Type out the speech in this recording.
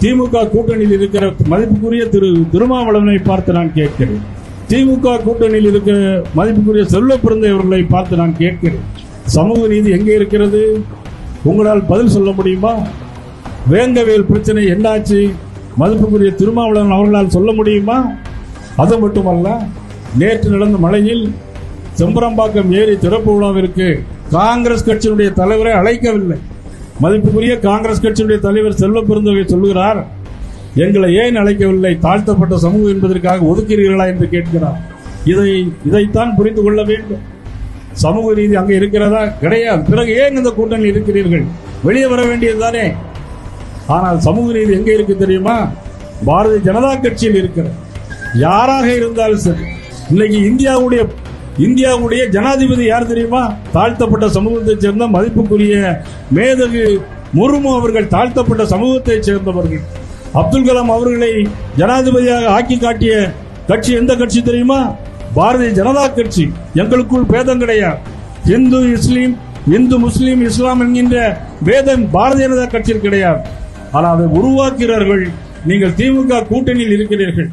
திமுக கூட்டணியில் இருக்கிற மதிப்புக்குரிய திரு திருமாவளவனை பார்த்து நான் கேட்கிறேன். திமுக கூட்டணியில் இருக்கிற மதிப்புக்குரிய செல்வ பிறந்தவர்களை பார்த்து நான் கேட்கிறேன். சமூக நீதி எங்கே இருக்கிறது? உங்களால் பதில் சொல்ல முடியுமா? வேங்கவேல் பிரச்சனை என்னாச்சு? மதிப்புக்குரிய திருமாவளவன் அவர்களால் சொல்ல முடியுமா? அது மட்டுமல்ல நேற்று நடந்த மழையில் செம்பரம்பாக்கம் ஏரி திறப்பு விழாவிற்கு காங்கிரஸ் கட்சியினுடைய தலைவரை அழைக்கவில்லை. மதிப்புக்குரிய காங்கிரஸ் கட்சியுடைய தலைவர் செல்வ பெருந்தகை சொல்லுகிறார் எங்களை ஏன் அழைக்கவில்லை? தாழ்த்தப்பட்ட சமூகம் என்பதற்காக ஒதுக்கிறீர்களா? என்று கேட்கிறார். இதை இதைத்தான் புரிந்து கொள்ள வேண்டும். சமூக ரீதி அங்கே இருக்கிறதா? கிடையாது. பிறகு ஏன் இந்த கூட்டணி இருக்கிறீர்கள்? வெளியே வர வேண்டியதுதானே ஆனால் சமூக நீதி எங்கே இருக்கு தெரியுமா? பாரதிய ஜனதா கட்சியில் இருக்கிற யாராக இருந்தாலும் சரி. இன்னைக்கு இந்தியாவுடைய இந்தியாவுடைய ஜனாதிபதி யார் தெரியுமா? தாழ்த்தப்பட்ட சமூகத்தைச் சேர்ந்த மதிப்புக்குரிய மேதகு முர்மு அவர்கள் தாழ்த்தப்பட்ட சமூகத்தைச் சேர்ந்தவர்கள். அப்துல் கலாம் அவர்களை ஜனாதிபதியாக ஆக்கி காட்டிய கட்சி எந்த கட்சி தெரியுமா? பாரதிய ஜனதா கட்சி. எங்களுக்குள் பேதம் கிடையாது. இந்து இஸ்லீம் இந்து முஸ்லீம் இஸ்லாம் என்கின்ற பேதம் பாரதிய ஜனதா கட்சியில் கிடையாது. ஆனால் அதை உருவாக்கிறார்கள் நீங்கள் திமுக கூட்டணியில் இருக்கிறீர்கள்.